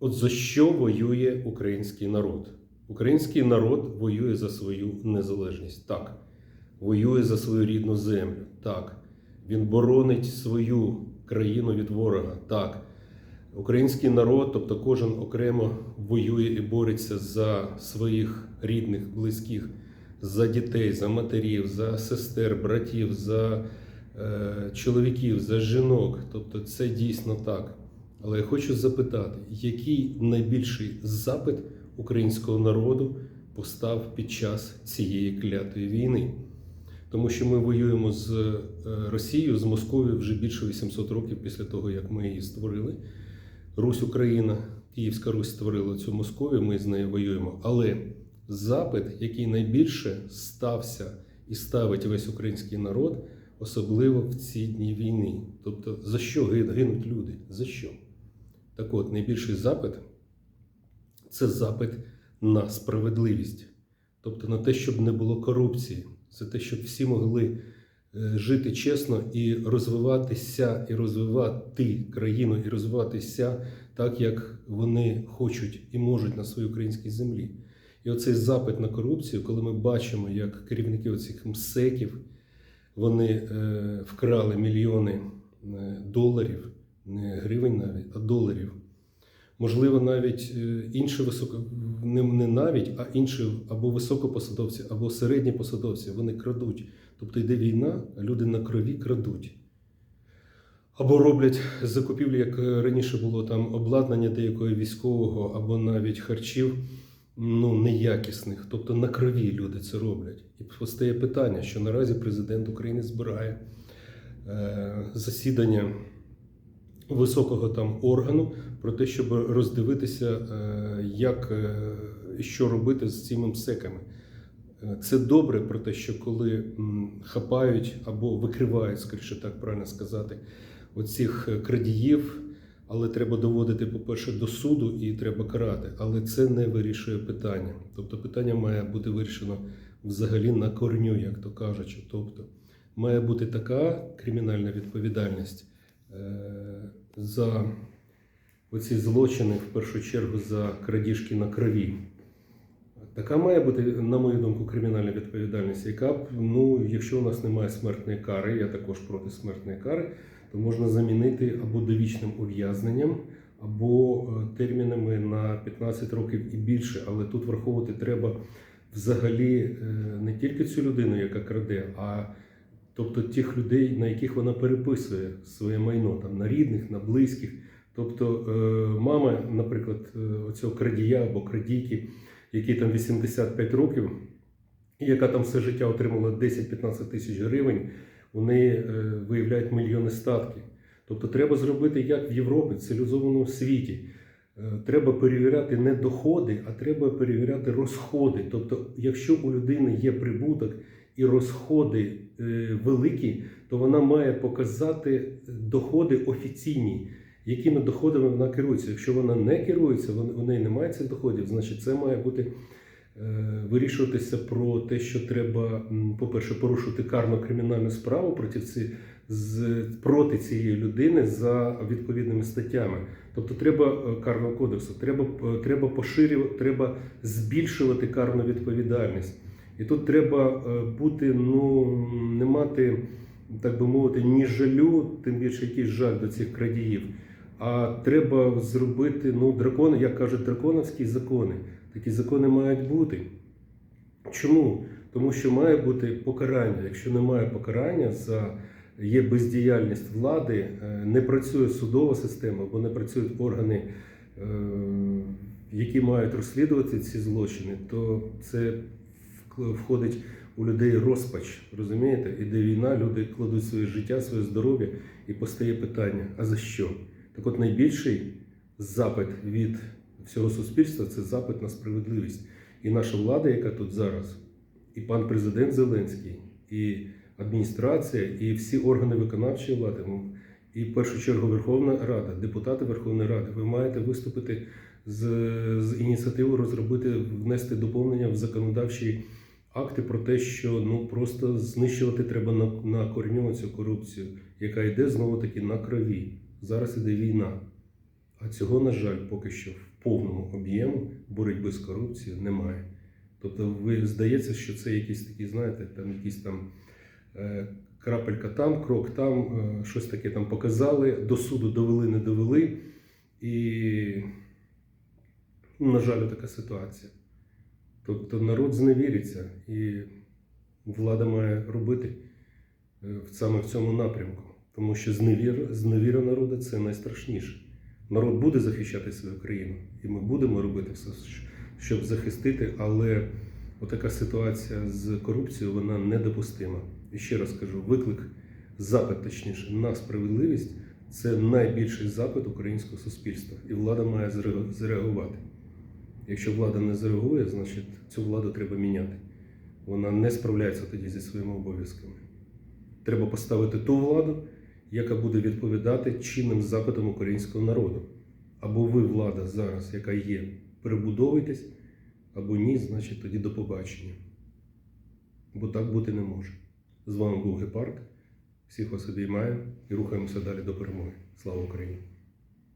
От за що воює український народ? Український народ воює за свою незалежність. Так. Воює за свою рідну землю. Так. Він боронить свою країну від ворога. Так. Український народ, тобто кожен окремо воює і бореться за своїх рідних, близьких, за дітей, за матерів, за сестер, братів, за е, чоловіків, за жінок. Тобто це дійсно так. Але я хочу запитати, який найбільший запит українського народу постав під час цієї клятої війни? Тому що ми воюємо з е, Росією, з Московією вже більше 800 років після того, як ми її створили. Русь Україна, Київська Русь створила цю Московію, ми з нею воюємо. Але запит, який найбільше стався і ставить весь український народ, особливо в ці дні війни. Тобто, за що гинуть люди? За що? Так от, найбільший запит це запит на справедливість, тобто на те, щоб не було корупції, за те, щоб всі могли е, жити чесно і розвиватися, і розвивати країну, і розвиватися так, як вони хочуть і можуть на своїй українській землі. І оцей запит на корупцію, коли ми бачимо, як керівники оцих МСЕКів, вони е, вкрали мільйони е, доларів, не гривень навіть, а доларів. Можливо, навіть е, інші високо не, не навіть, а інші або високопосадовці, або середні посадовці, вони крадуть. Тобто йде війна, а люди на крові крадуть. Або роблять закупівлі, як е, раніше було там обладнання деякого військового, або навіть харчів ну, неякісних. Тобто на крові люди це роблять. І постає питання, що наразі президент України збирає е, засідання високого там органу про те, щоб роздивитися, е, як е, що робити з цими МСЕКами. Е, Це добре про те, що коли хапають або викривають, скоріше так правильно сказати, оцих крадіїв, але треба доводити, по-перше, до суду і треба карати. Але це не вирішує питання. Тобто питання має бути вирішено взагалі на корню, як то кажучи. Тобто має бути така кримінальна відповідальність за оці злочини, в першу чергу за крадіжки на крові. Така має бути, на мою думку, кримінальна відповідальність, яка б, ну, якщо у нас немає смертної кари, я також проти смертної кари, то можна замінити або довічним ув'язненням, або е, термінами на 15 років і більше. Але тут враховувати треба взагалі е, не тільки цю людину, яка краде, а тобто тих людей, на яких вона переписує своє майно, там на рідних, на близьких. Тобто е, мама, наприклад, е, оцього крадія або крадійки, який там 85 років, і яка там все життя отримала 10-15 тисяч гривень, у неї е, виявляють мільйони статків. Тобто треба зробити як в Європі, в цивілізованому світі. Треба перевіряти не доходи, а треба перевіряти розходи. Тобто, якщо у людини є прибуток і розходи е, великі, то вона має показати доходи офіційні, якими доходами вона керується. Якщо вона не керується, у неї немає цих доходів, значить це має бути е, вирішуватися про те, що треба, по-перше, порушити карну кримінальну справу проти, ці, з, проти цієї людини за відповідними статтями. Тобто треба е, карного кодексу, треба, треба поширювати, треба збільшувати карну відповідальність. І тут треба е, бути, ну, не мати, так би мовити, ні жалю, тим більше якийсь жаль до цих крадіїв. А треба зробити ну, дракони, як кажуть, драконовські закони. Такі закони мають бути. Чому? Тому що має бути покарання. Якщо немає покарання за є бездіяльність влади, е, не працює судова система, або не працюють органи, е, які мають розслідувати ці злочини, то це входить у людей розпач. Розумієте? Іде війна, люди кладуть своє життя, своє здоров'я, і постає питання: а за що? Так от найбільший запит від всього суспільства це запит на справедливість. І наша влада, яка тут зараз, і пан президент Зеленський, і адміністрація, і всі органи виконавчої влади, ну, і в першу чергу Верховна Рада, депутати Верховної Ради, ви маєте виступити з, з ініціативою розробити, внести доповнення в законодавчі акти про те, що ну просто знищувати треба на, на корню цю корупцію, яка йде знову таки на крові. Зараз іде війна. А цього, на жаль, поки що в повному об'єму боротьби з корупцією немає. Тобто, ви здається, що це якісь такі, знаєте, там якісь там е, крапелька там, крок там, е, щось таке там показали, до суду довели, не довели. І, на жаль, така ситуація. Тобто народ зневіриться, і влада має робити е, саме в цьому напрямку. Тому що зневіра, зневіра народу це найстрашніше. Народ буде захищати свою країну, і ми будемо робити все, щоб захистити, але отака ситуація з корупцією вона недопустима. І ще раз кажу: виклик, запит, точніше, на справедливість це найбільший запит українського суспільства, і влада має зреагувати. Якщо влада не зреагує, значить цю владу треба міняти. Вона не справляється тоді зі своїми обов'язками. Треба поставити ту владу, яка буде відповідати чинним запитам українського народу. Або ви, влада зараз, яка є, перебудовуйтесь, або ні, значить тоді до побачення. Бо так бути не може. З вами був Гепард. Всіх вас обіймаю і рухаємося далі до перемоги. Слава Україні!